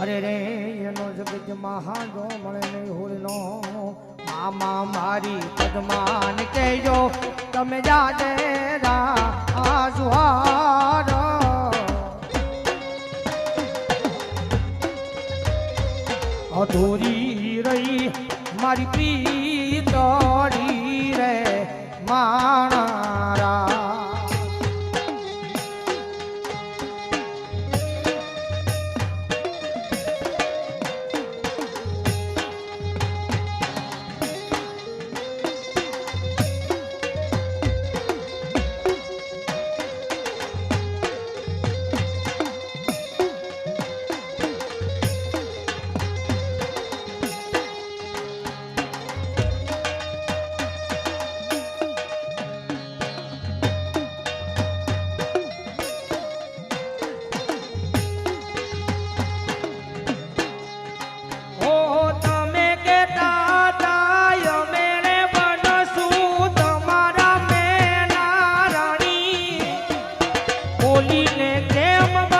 અરે રે, એનો જગત મહાજો મળે નહીં હોળનો મામા મારી પદમાન કહેજો, તમે જાજે રા આસુહાર અધૂરી રહી મારી પ્રીતડી રે માણારા બોલીને પ્રેમ